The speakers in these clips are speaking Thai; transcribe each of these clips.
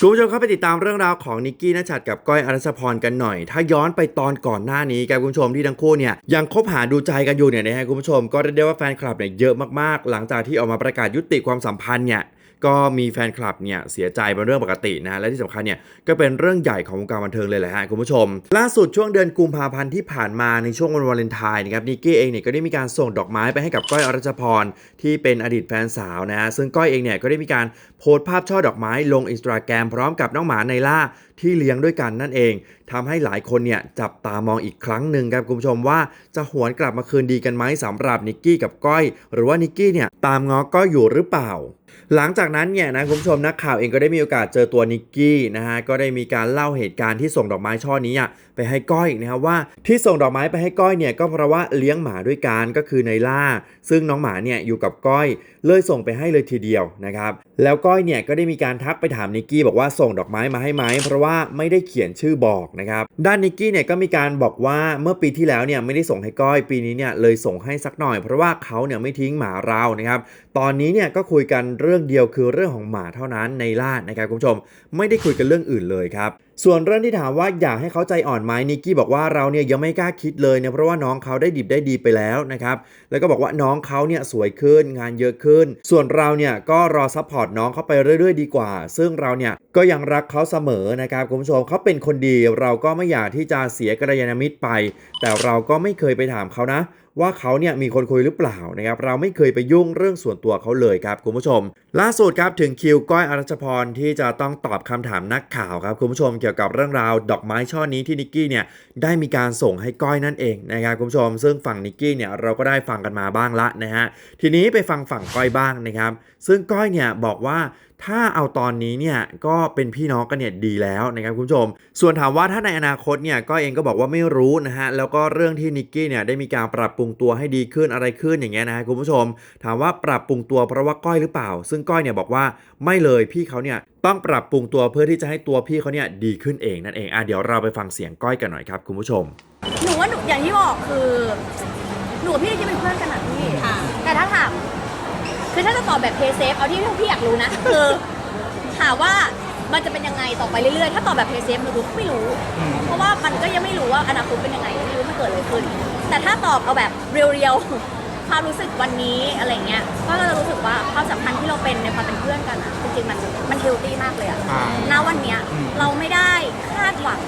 คุณผู้ชมเข้าไปติดตามเรื่องราวของนิกกี้นัชชัดกับก้อยอรัชพรกันหน่อย ถ้าย้อนไปตอนก่อนหน้านี้ครับคุณผู้ชมที่ทั้งคู่เนี่ยยังคบหาดูใจกันอยู่เนี่ยนะฮะคุณผู้ชมก็เรียกได้ว่าแฟนคลับเนี่ยเยอะมากๆ หลังจากที่ออกมาประกาศยุติความสัมพันธ์เนี่ย ก็มีแฟนคลับเนี่ยเสียใจเป็นเรื่องปกตินะฮะและที่สำคัญเนี่ยก็เป็นเรื่องใหญ่ของวงการบันเทิงเลยแหละฮะคุณผู้ชม ล่าสุดช่วงเดือนกุมภาพันธ์ที่ผ่านมาในช่วงวันวาเลนไทน์นะครับนิกกี้เองเนี่ยก็ได้มีการส่งดอกไม้ไปให้กับก้อยอรัชพรที่เป็นอดีตแฟนสาวนะฮะซึ่งก้อยเองเนี่ยก็ได้มีการโพสต์ภาพช่อดอกไม้ลงอินสตาแกรมพร้อมกับน้องหมาไนล่าที่เลี้ยงด้วยกันนั่นเองทำให้หลายคนเนี่ยจับตามองอีกครั้งหนึ่งครับคุณผู้ชมว่าจะหวนกลับมาคืนดีกันไหมสำหรับนิกกี้กับก้อย หรือว่านิกกี้เนี่ยตามง้อก้อยอยู่หรือเปล่า หลังจากนั้นเนี่ยนะคุณผู้ชมนักข่าวเองก็ได้มีโอกาสเจอตัวนิกกี้นะฮะก็ได้มีการเล่าเหตุการณ์ที่ส่งดอกไม้ช่อนี้ไปให้ก้อยนะครับว่าที่ส่งดอกไม้ไปให้ก้อยเนี่ยก็เพราะว่าเลี้ยงหมาด้วยกันก็คือไนล่า ซึ่งน้องหมาเนี่ยอยู่กับก้อยเลยส่งไปให้เลยทีเดียวนะครับแล้วก้อยเนี่ยก็ได้มีการทักไปถามนิกกี้บอกว่าส่งดอกไม้มาให้ไหมเพราะว่าไม่ได้เขียนชื่อบอกนะครับด้านนิกกี้เนี่ยก็มีการบอกว่าเมื่อปีที่แล้วเนี่ยไม่ได้ส่งให้ก้อยปีนี้เนี่ยเลยส่งให้สักหน่อย เพราะว่าเขาเนี่ยไม่ทิ้งหมาเรานะครับตอนนี้เนี่ยก็คุยกันเรื่องเดียวคือเรื่องของหมาเท่านั้นในล่านะครับคุณผู้ชม ไม่ได้คุยกันเรื่องอื่นเลยครับส่วนเรื่องที่ถามว่าอยากให้เขาใจอ่อนไหมนิกกี้บอกว่าเราเนี่ยยังไม่กล้าคิดเลยเนี่ยเพราะว่าน้องเขาได้ดิบได้ดีไปแล้วนะครับแล้วก็บอกว่าน้องเขาเนี่ยสวยขึ้นงานเยอะขึ้น ส่วนเราเนี่ยก็รอซัพพอร์ตน้องเขาไปเรื่อย ๆ ดีกว่า ซึ่งเราเนี่ยก็ยังรักเขาเสมอนะครับคุณผู้ชมเขาเป็นคนดีเราก็ไม่อยากที่จะเสียกัลยาณมิตรไป แต่เราก็ไม่เคยไปถามเขานะว่าเขาเนี่ยมีคนคุยหรือเปล่านะครับเราไม่เคยไปยุ่งเรื่องส่วนตัวเขาเลยครับคุณผู้ชม ล่าสุดครับถึงคิวก้อยอรัชพรที่จะต้องตอบคำถามนักข่าวครับคุณผู้ชมกี่ยวกับเรื่องราวดอกไม้ช่อนี้ที่นิกกี้เนี่ยได้มีการส่งให้ก้อยนั่นเองนะครับคุณผู้ชม ซึ่งฝั่งนิกกี้เนี่ยเราก็ได้ฟังกันมาบ้างละนะฮะทีนี้ไปฟังฝั่งก้อยบ้างนะครับ ซึ่งก้อยเนี่ยบอกว่าถ้าเอาตอนนี้เนี่ยก็เป็นพี่น้องกันเนี่ยดีแล้วนะครับคุณผู้ชม ส่วนถามว่าถ้าในอนาคตเนี่ยก้อยเองก็บอกว่าไม่รู้นะฮะแล้วก็เรื่องที่นิกกี้เนี่ยได้มีการปรับปรุงตัวให้ดีขึ้นอะไรขึ้นอย่างเงี้ยนะฮะคุณผู้ชม ถามว่าปรับปรุงตัวเพราะว่าก้อยหรือเปล่า ซึ่งก้อยเนี่ยบอกว่าไม่เลยพี่เขาเนี่ยต้องปรับปรุงตัวเพื่อที่จะให้ตัวพี่เขาเนี่ยดีขึ้นเองนั่นเองอะเดี๋ยวเราไปฟังเสียงก้อยกันหน่อยครับคุณผู้ชม หนูว่าหนูอย่างที่บอกคือ หนูกับพี่ที่เป็นเพื่อนกันนะพี่ค่ะแต่ถ้าถาม คือถ้าจะตอบแบบเพย์เซฟเอาที่พี่อยากรู้นะ คือถามว่ามันจะเป็นยังไงต่อไปเรื่อยๆ ถ้าตอบแบบเพย์เซฟหนูก็ไม่รู้ เพราะว่ามันก็ยังไม่รู้ว่าอนาคตเป็นยังไงไม่รู้มันเกิดอะไรขึ้น แต่ถ้าตอบเอาแบบเรียวๆความรู้สึกวันนี้อะไรเงี้ยก็จะรู้สึกว่าความสัมพันธ์ที่เราเป็นในความเป็นเพื่อนกันอะจริงๆมันมันเฮลตี้มากเลยอะอ่าณวันเนี้ยเราไม่ได้คาดหวัง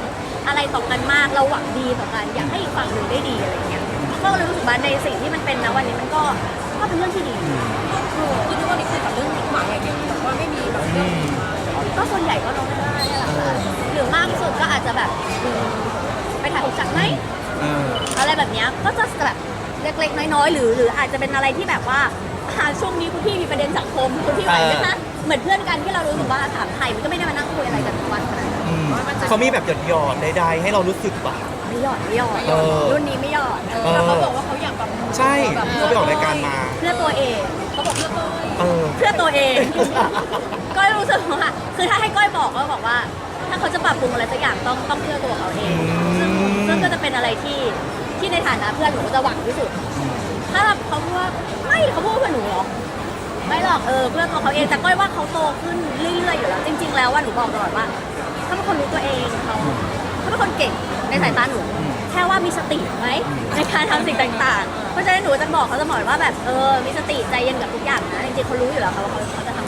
อะไรต่อกันมากเราหวังดีต่อกันอยากให้อีกฝั่งหนึ่งได้ดีอะไรเงี้ยก็เลยรู้สึกว่าในสิ่งที่มันเป็นนะวันนี้มันก็ ก็เป็นเรื่องที่ดี คือทุกวันนี้คุยกับเรื่องหมาอย่างเดียวแต่ว่าไม่มีแบบเรื่องก็ส่วนใหญ่ก็น้องไม่ได้นี่แหละค่ะหรือมากสุดก็อาจจะแบบอืมไปถ่ายอกจากไหม เอออะไรแบบเนี้ยก็จะแบบเล็กๆ น้อยๆ หรือ หรืออาจจะเป็นอะไรที่แบบว่าอ่าช่วงนี้คุณพี่มีประเด็นสังคมคุณพี่ไหวไหมคะเหมือนเพื่อนกันที่เรารู้สึกว่าถามไทยมันก็ไม่ได้มานั่งคุยอะไรกันทุกวันขนาดนั้นอืมเขามีแบบหยดหยอดๆใดๆให้เรารู้สึกป่ะ ไม่หยอดไม่หยอดเออรุ่นนี้ไม่หยอดเออแล้วเขาบอกว่าเขาอยากแบบ ใช่เขาไปออกรายการมาเพื่อตัวเองเขาบอกเพื่อนเลยเออ เพื่อตัวเอง ก้อยรู้สึกว่าคือถ้าให้ก้อยบอกก็บอกว่า ถ้าเขาจะปรับปรุงอะไรสักอย่างต้องต้องเพื่อตัวเขาเอง ซึ่งอืมซึ่งก็จะเป็นอะไรที่ที่ในฐานะเพื่อนหนูก็จะหวังที่สุด ถ้าเขาพูดว่าไม่เขาพูดเพื่อหนูเหรอไม่หรอกเออเพื่อตัวเขาเองแต่ก้อยว่าเขาโตขึ้นเรื่อยๆอยู่แล้วจริง ๆ แล้วว่าหนูบอกตลอดว่าเขาเป็นคนรู้ตัวเองเขา เขาเป็นคนเก่งในสายตาหนู แค่ว่ามีสติไหมในการทำสิ่งต่างๆ เพราะฉะนั้นหนูจะบอกเขาเสมอว่าแบบเออมีสติใจเย็นกับทุกอย่างนะจริงๆเขารู้อยู่แล้วค่ะว่าเขาเขาจะท